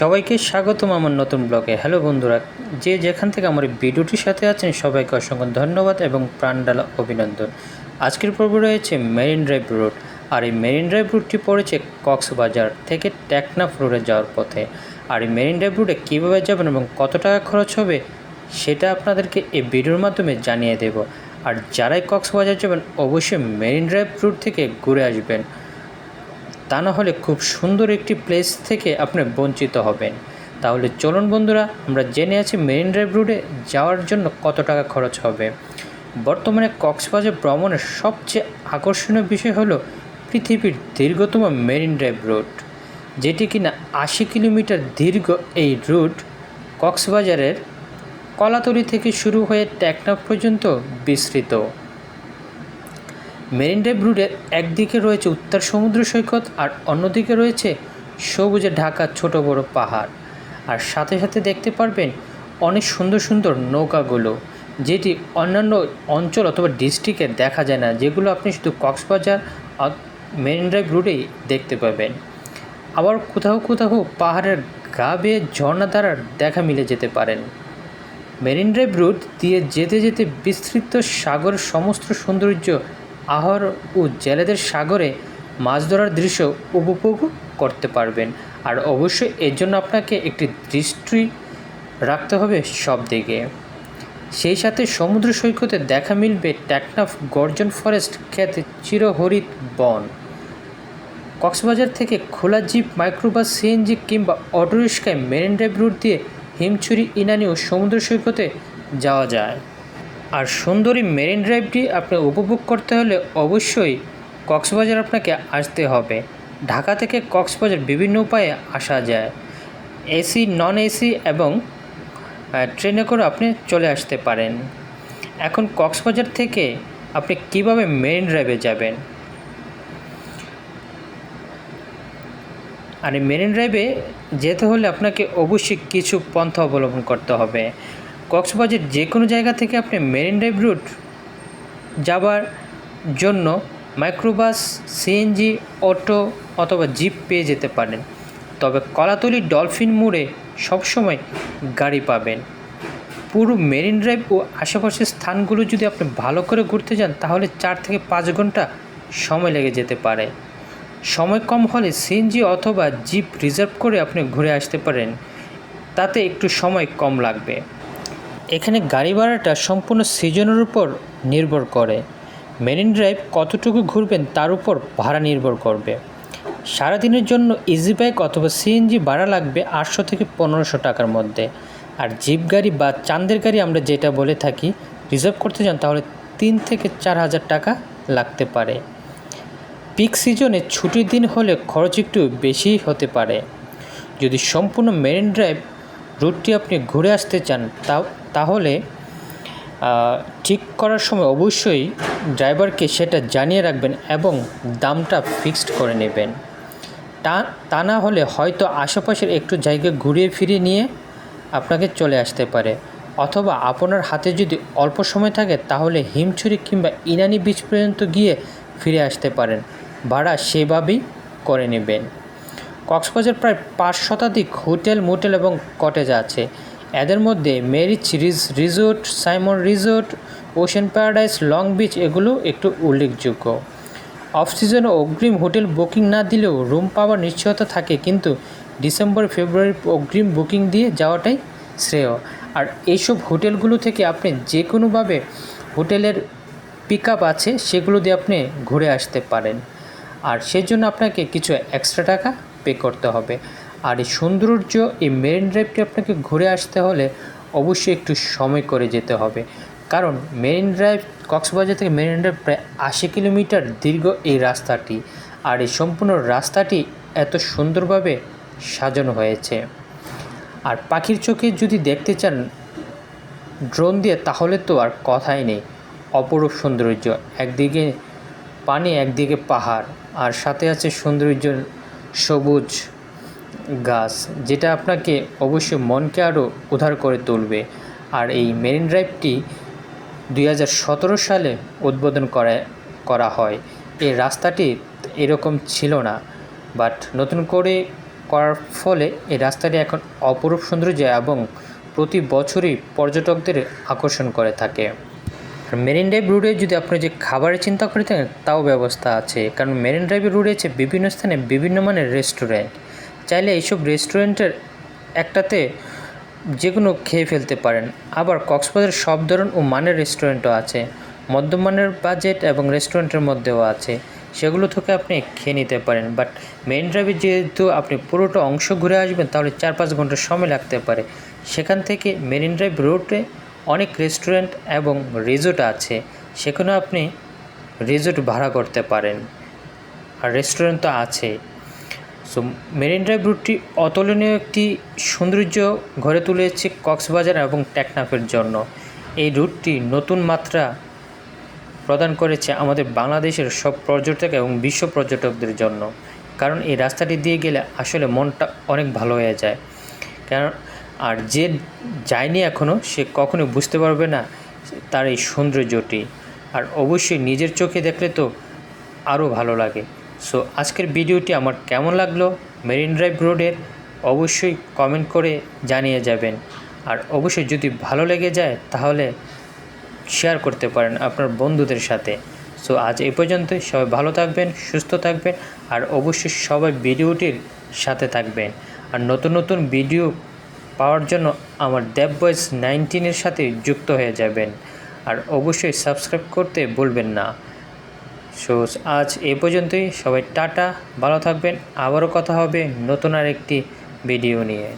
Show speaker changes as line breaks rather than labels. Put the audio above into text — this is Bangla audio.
সবাইকে স্বাগতম আমার নতুন ব্লগে। হ্যালো বন্ধুরা, যে যেখান থেকে আমার ভিডিওটির সাথে আছেন, সবাইকে অসংখ্য ধন্যবাদ এবং প্রাণডালা অভিনন্দন। আজকের পর্ব রয়েছে মেরিন ড্রাইভ রুট। আর এই মেরিন ড্রাইভ রুটটি পড়েছে কক্সবাজার থেকে টেকনাফ রোডে যাওয়ার পথে। আর এই মেরিন ড্রাইভ রুটে কীভাবে যাবেন এবং কত টাকা খরচ হবে, সেটা আপনাদেরকে এই ভিডিওর মাধ্যমে জানিয়ে দেব। আর যারাই কক্সবাজার যাবেন, অবশ্যই মেরিন ড্রাইভ রুট থেকে ঘুরে আসবেন। তা না হলে খুব সুন্দর একটি প্লেস থেকে আপনি বঞ্চিত হবেন। তাহলে চলুন বন্ধুরা, আমরা জেনে আছি মেরিন ড্রাইভ রুটে যাওয়ার জন্য কত টাকা খরচ হবে। বর্তমানে কক্সবাজার ভ্রমণের সবচেয়ে আকর্ষণীয় বিষয় হলো পৃথিবীর দীর্ঘতম মেরিন ড্রাইভ রুট যেটি কিনা আশি কিলোমিটার দীর্ঘ এই রুট কক্সবাজারের কলাতলি থেকে শুরু হয়ে টেকনাফ পর্যন্ত বিস্তৃত। মেরিন ড্রাইভ রুটের একদিকে রয়েছে উত্তর সমুদ্র সৈকত আর অন্যদিকে রয়েছে সবুজে ঢাকা ছোট বড় পাহাড়। আর সাথে সাথে দেখতে পারবেন অনেক সুন্দর সুন্দর নৌকাগুলো, যেটি অন্যান্য অঞ্চল অথবা ডিস্ট্রিক্টে দেখা যায় না, যেগুলো আপনি শুধু কক্সবাজার মেরিন ড্রাইভ রুটেই দেখতে পাবেন। আবার কোথাও কোথাও পাহাড়ের গা বেয়ে ঝর্ণা দ্বারা দেখা মিলে যেতে পারেন। মেরিন ড্রাইভ রুট দিয়ে যেতে যেতে বিস্তৃত সাগর সমস্ত সৌন্দর্য আহর ও জেলেদের সাগরে মাছ ধরার দৃশ্য উপভোগ করতে পারবেন। আর অবশ্যই এর জন্য আপনাকে একটি দৃষ্টি রাখতে হবে সব দিকে সেই সাথে সমুদ্র সৈকতে দেখা মিলবে টেকনাফ গর্জন ফরেস্ট খ্যাত চিরহরিত বন। কক্সবাজার থেকে খোলা জিপ, মাইক্রোবাস, সিএনজি কিংবা অটোরিক্সায় মেরিন ড্রাইভ রুট দিয়ে হিমছড়ি, ইনানি ও সমুদ্র সৈকতে যাওয়া যায়। আর সুন্দরী মেরিন ড্রাইভটি আপনি উপভোগ করতে হলে অবশ্যই কক্সবাজার আপনাকে আসতে হবে। ঢাকা থেকে কক্সবাজার বিভিন্ন উপায়ে আসা যায়। এসি, নন এসি এবং ট্রেনে করে আপনি চলে আসতে পারেন। এখন কক্সবাজার থেকে আপনি কীভাবে মেরিন ড্রাইভে যাবেন? আর মেরিন ড্রাইভে যেতে হলে আপনাকে অবশ্যই কিছু পন্থা অবলম্বন করতে হবে। কক্সবাজার যে কোনো জায়গা থেকে আপনি মেরিন ড্রাইভ রুট যাবার জন্য মাইক্রোবাস সিএনজি অটো অথবা জিপ পেয়ে যেতে পারেন। তবে কলাতলি ডলফিন মোড়ে সবসময় গাড়ি পাবেন। পুরো মেরিন ড্রাইভ ও আশেপাশের স্থানগুলো যদি আপনি ভালো করে ঘুরতে যান, তাহলে চার থেকে পাঁচ ঘণ্টা সময় লেগে যেতে পারে। সময় কম হলে সিএনজি অথবা জিপ রিজার্ভ করে আপনি ঘুরে আসতে পারেন। তাতে একটু সময় কম লাগবে। এখানে গাড়ি ভাড়াটা সম্পূর্ণ সিজনের উপর নির্ভর করে। মেরিন ড্রাইভ কতটুকু ঘুরবেন তার উপর ভাড়া নির্ভর করবে। সারাদিনের জন্য ইজি বাইক অথবা সিএনজি ভাড়া লাগবে আটশো থেকে পনেরোশো টাকার মধ্যে। আর জিপ গাড়ি বা চান্দের গাড়ি আমরা যেটা বলে থাকি রিজার্ভ করতে যান তাহলে তিন থেকে চার হাজার টাকা লাগতে পারে। পিক সিজনে ছুটির দিন হলে খরচ একটু বেশিই হতে পারে। যদি সম্পূর্ণ মেরিন ড্রাইভ রুটটি আপনি ঘুরে আসতে চান, তা, তাহলে ঠিক করার সময় অবশ্যই ড্রাইভারকে সেটা জানিয়ে রাখবেন এবং দামটা ফিক্সড করে নেবেন। তা তা না হলে হয়তো আশেপাশের একটু জায়গা ঘুরিয়ে ফিরিয়ে নিয়ে আপনাকে চলে আসতে পারে। অথবা আপনার হাতে যদি অল্প সময় থাকে, তাহলে হিমছড়ি কিংবা ইনানি বিচ পর্যন্ত গিয়ে ফিরে আসতে পারেন। ভাড়া সেভাবেই করে নেবেন। কক্সবাজার প্রায় পাঁচ শতাধিক হোটেল, মোটেল এবং কটেজ আছে। এদের মধ্যে মেরিচ ridge resort, Simon resort, Ocean Paradise, Long Beach এগুলো একটু উল্লেখযোগ্য। অফ সিজনে অগ্রিম হোটেল বুকিং না দিলেও রুম পাওয়ার নিশ্চয়তা থাকে, কিন্তু ডিসেম্বর, ফেব্রুয়ারি অগ্রিম বুকিং দিয়ে যাওয়াটাই শ্রেয়। আর এইসব হোটেলগুলো থেকে আপনি যে কোনোভাবে হোটেলের পিক আছে, সেগুলো দিয়ে আপনি ঘুরে আসতে পারেন। আর সেজন্য আপনাকে কিছু এক্সট্রা টাকা পে করতে হবে। আর এই সৌন্দর্য, এই মেরিন ড্রাইভটি আপনাকে ঘুরে আসতে হলে অবশ্যই একটু সময় করে যেতে হবে। কারণ মেরিন ড্রাইভ কক্সবাজার থেকে মেরিন ড্রাইভ প্রায় আশি কিলোমিটার দীর্ঘ এই রাস্তাটি। আর এই সম্পূর্ণ রাস্তাটি এত সুন্দরভাবে সাজানো হয়েছে। আর পাখির চোখে যদি দেখতে চান ড্রোন দিয়ে, তাহলে তো আর কথাই নেই। অপরূপ সৌন্দর্য, একদিকে পানি, একদিকে পাহাড়। আর সাথে আছে সৌন্দর্য সবুজ গাছ, যেটা আপনাকে অবশ্যই মনকে আরও উদ্ধার করে তুলবে। আর এই মেরিন ড্রাইভটি দুই হাজার সতেরো সালে উদ্বোধন করে, করা হয়। এই রাস্তাটি এরকম ছিল না বাট নতুন করে করার ফলে এই রাস্তাটি এখন অপরূপ সৌন্দর্য এবং প্রতি বছরই পর্যটকদের আকর্ষণ করে থাকে। আর মেরিন ড্রাইভ রোডে যদি আপনি যে খাবারের চিন্তা করে থাকেন, তাও ব্যবস্থা আছে। কারণ মেরিন ড্রাইভ রোডে আছে বিভিন্ন স্থানে বিভিন্ন মানের রেস্টুরেন্ট। চাইলে এইসব রেস্টুরেন্টের একটাতে যে কোনো খেয়ে ফেলতে পারেন। আবার কক্সবাজারের সব ধরন ও মানের রেস্টুরেন্টও আছে। মধ্যম মানের বাজেট এবং রেস্টুরেন্টের মধ্যেও আছে। সেগুলো থেকে আপনি খেয়ে নিতে পারেন। বাট মেইন ড্রাইভে যেহেতু আপনি পুরোটা অংশ ঘুরে আসবেন, তাহলে চার পাঁচ ঘণ্টা সময় লাগতে পারে। সেখান থেকে মেরিন ড্রাইভ রোডে অনেক রেস্টুরেন্ট এবং রিসোর্ট আছে সেখানে আপনি রিসোর্ট ভাড়া করতে পারেন। আর রেস্টুরেন্ট তো আছেই সো, মেরিন ড্রাইভ রুটটি অতুলনীয় একটি সৌন্দর্য গড়ে তুলেছে কক্সবাজার এবং টেকনাফের জন্য। এই রুটটি নতুন মাত্রা প্রদান করেছে আমাদের বাংলাদেশের সব পর্যটক এবং বিশ্ব পর্যটকদের জন্য। কারণ এই রাস্তাটি দিয়ে গেলে আসলে মনটা অনেক ভালো হয়ে যায়। কারণ আর যে যায়নি এখনও সে কখনো বুঝতে পারবে না তার এই সৌন্দর্যটি। আর অবশ্যই নিজের চোখে দেখলে তো আরও ভালো লাগে। সো আজকের ভিডিওটি আমার কেমন লাগল? মেরিন ড্রাইভ রোডের অবশ্যই কমেন্ট করে জানিয়ে যাবেন। আর অবশ্যই যদি ভালো লেগে যায়, তাহলে শেয়ার করতে পারেন আপনার বন্ধুদের সাথে। সো আজ এ পর্যন্তই। সবাই ভালো থাকবেন, সুস্থ থাকবেন, আর অবশ্যই সবাই ভিডিওটির সাথে থাকবেন। আর নতুন নতুন ভিডিও পাওয়ার জন্য আমার দেব বয়েস নাইনটিনের সাথে যুক্ত হয়ে যাবেন। আর অবশ্যই সাবস্ক্রাইব করতে বলবেন না। সো আজ এ পর্যন্তই। সবাই টাটা, ভালো থাকবেন। আবারও কথা হবে নতুন আর একটি ভিডিও নিয়ে।